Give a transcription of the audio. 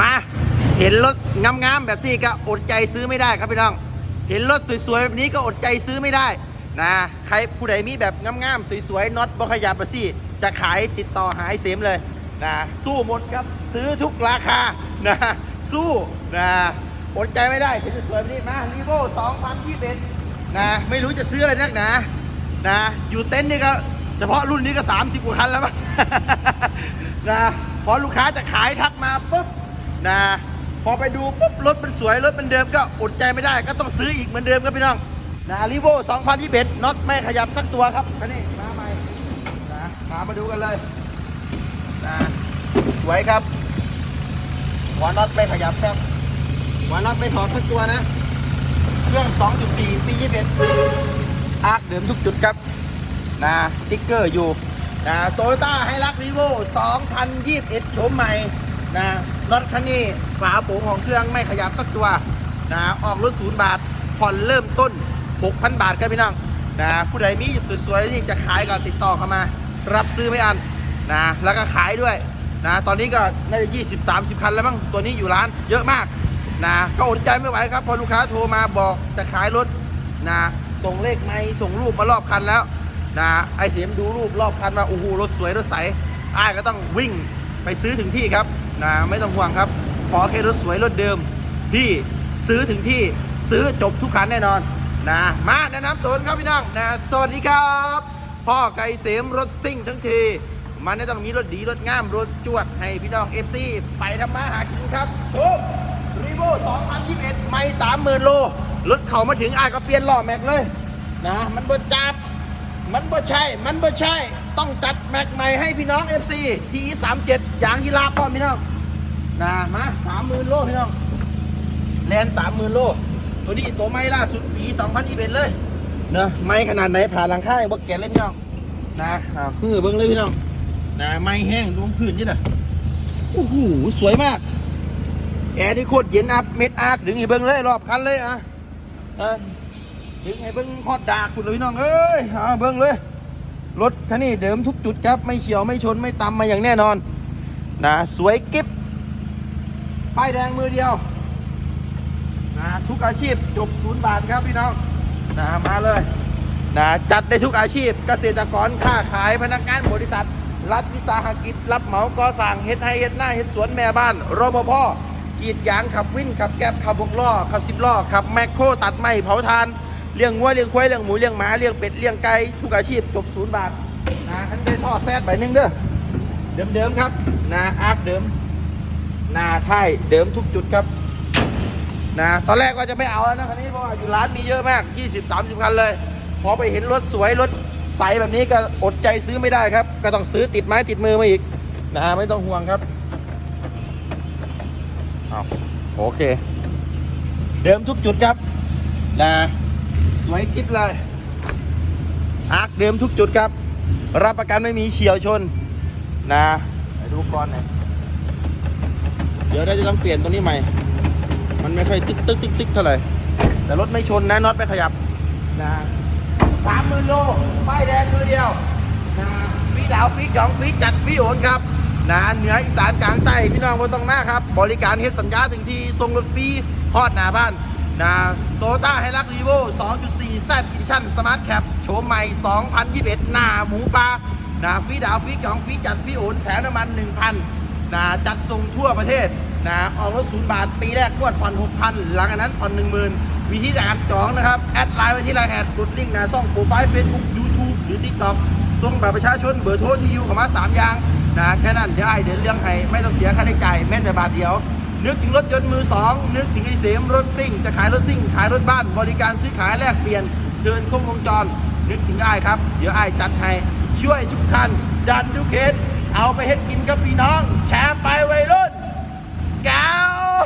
มา เห็นรถงามๆแบบนี้ก็อดใจซื้อไม่ได้ครับพี่น้อง เห็นรถสวยๆแบบนี้ก็อดใจซื้อไม่ได้นะ ใครผู้ใดมีแบบงามๆสวยๆน็อตบขยับแบบซี่จะขายติดต่อหายเสียมเลยนะสู้หมดครับซื้อทุกราคานะสู้นะอดใจไม่ได้เห็นสวยๆแบบนี้มารีโว2021นะไม่รู้จะซื้ออะไรนักหนานะอยู่เต็นท์นี่ก็เฉพาะรุ่นนี้ก็ 30กว่าคันแล้วมั้งนะพอลูกค้าจะขายทักมาปุ๊บ นะพอไปดูปุ๊บรถมันสวยรถมันเดิมก็อดใจไม่ได้ก็ต้องซื้ออีกเหมือนเดิมครับพี่น้องนะรีโว2021น็อตไม่ขยับสักตัวครับมานี่มาใหม่นะมามาดูกันเลยนะสวยครับหัวน็อตไม่ขยับครับหัวน็อตไม่ถอดสักตัวนะ เครื่อง 2.4 ปี21อาร์คเดิมทุกจุดครับนะติ๊กเกอร์อยู่นะโตโยต้าให้รักรีโว2021 โฉมใหม่นะ รถคันนี้ฝาโป่งของเครื่องไม่ขยับสักตัวนะออกรถศูนย์บาทผ่อนเริ่มต้น 6,000 บาทครับพี่น้องนะผู้ใดมีสวยๆนี่จะขายก็ติดต่อเข้ามา รับซื้อไม่อันนะแล้วก็ขายด้วยนะตอนนี้ก็น่าจะ 20-30 คันแล้วมั้งตัวนี้อยู่ร้านเยอะมากนะก็อดใจไม่ไหวครับพอลูกค้าโทรมาบอกจะขายรถนะส่งเลขไม้ส่งรูปมารอบคันแล้วนะไอเสียมดูรูปรอบคันว่าโอ้โหรถสวยรถใสอ้ายก็ต้องวิ่ง ไปซื้อถึงที่ครับนะไม่ต้องห่วงครับ ขอแค่รถสวยรถเดิมที่ซื้อถึงที่ซื้อจบทุกคันแน่นอนนะมาแนะนำตัวกันครับพี่น้องนะสวัสดีครับ พ่อไก่เสมรถซิ่งทั้งทีมันไม่ต้องมีรถดีรถงามรถจวดให้พี่น้อง FC ไปทำมาหากินครับทุกรีโว2021 ไม่ 30,000 โล รถเขามาถึงอ้ายก็เปลี่ยนล้อแม็กเลยนะมันบดจับ มันบ่ใช่ มันบ่ใช่ ต้องจัดแม็กใหม่ให้พี่น้อง FC ที37อย่างยีราฟพ่อพี่น้องนะมาสามหมื่นโลพี่น้องแลนสามหมื่นโล ตัวนี้ตัวไม้ล่าสุดปี2021เลยเนอะไม้ขนาดไหนผ่านหลังค่ายบ่แก่เลยพี่น้องนะอ่าเพื่อเบิ้งเลยพี่น้องนะไม้แห้งลงพื้นนี่นะโอ้โหสวยมาก แอร์ที่โคตรเย็นอัพเม็ดอาร์คดึงให้เบิ้งเลยรอบคันเลยอะอะ ดึงให้เบิ้งฮอดดากคุณเลยพี่น้องเอ้ยเอาเบิ้งเลยรถคันนี้เดิมทุกจุดครับ ไม่เฉียวไม่ชนไม่ตำมาอย่างแน่นอนนะสวยกิ๊บป้ายแดงมือเดียวนะทุกอาชีพจบศูนย์บาทครับพี่น้องนะมาเลยนะจัดได้ทุกอาชีพ เกษตรกรค้าขายพนักงานบริษัท รัฐวิสาหกิจ รับเหมาก่อสร้างเฮ็ดให้เฮ็ดหน้าเฮ็ดสวนแม่บ้านรปภกรีดยางขับวินขับแก๊บขับบกล้อขับสิบล้อขับแมคโครตัดไม้เผาทาน เลี้ยงวัวเลี้ยงควายเลี้ยงหมูเลี้ยงหมาเลี้ยงเป็ดเลี้ยงไก่ทุกอาชีพจบศูนย์บาทนะคันได้ท่อแซดใบหนึ่งเด้อเดิมๆครับนะอาร์คเดิมนาไทยเดิมทุกจุดครับนะตอนแรกว่าจะไม่เอาแล้วนะคันนี้เพราะว่าอยู่ร้านมีเยอะมาก 20-30 คันเลย พอไปเห็นรถสวยรถใสแบบนี้ก็อดใจซื้อไม่ได้ครับ ก็ต้องซื้อติดไม้ติดมือมาอีกนะไม่ต้องห่วงครับเอาโอเค เดิมทุกจุดครับนะ สวยกิ๊บเลย อาร์คเดิมทุกจุดครับ รับประกันไม่มีเฉียวชน นะไปดูก่อนหน่อยเดี๋ยวเราจะต้องเปลี่ยนตัวนี้ใหม่ มันไม่ค่อยตึกตึกตึกตึกเท่าไหร่ แต่รถไม่ชนนะน็อตไม่ขยับ นะสามหมื่นโลป้ายแดงมือเดียว นะฟีดาวฟีหยองฟีจัดฟีโอนครับนะเหนืออีสานกลางใต้พี่น้องไม่ต้องมากครับ บริการเฮ็ดสัญญาถึงที่ส่งรถฟรีฮอดหน้าบ้าน นะโตต้าไฮรักรีโว2.4 Z Edition Smart Cap โฉมใหม่ 2021 หน้าหมูปลานะฟีดาวฟีหยองฟีจัดฟีโอนแถมน้ำมัน 1,000นะจัดส่งทั่วประเทศนะออกรถศูนย์บาท ปีแรกงวดผ่อน 6,000 หลังจากนั้นผ่อน 10,000วิธีการจองนะครับ แอดไลน์ไปที่ไลน์แอดกดลิงก์นะซ่องโปรไฟล์เฟซบุ๊กยูทูบหรือทิกตอกส่งบัตรประชาชนเบอร์โทรที่อยู่เข้ามา3อย่างนะแค่นั้นเดี๋ยวไอเดินเรื่องให้ไม่ต้องเสียค่าใช้จ่ายแม้แต่บาทเดียว นึกถึงรถยนต์มือสองนึกถึงไอเสมรถซิ่ง จะขายรถซิ่ง ขายรถบ้าน บริการซื้อขายแลกเปลี่ยนเดินครบวงจร นึกถึงไอ้ครับ เดี๋ยวไอ้จัดให้ช่วยทุกท่านดันทุกเคสเอาไปเฮ็ดกินกับพี่น้อง แชร์ไปวัยรุ่นแก้ว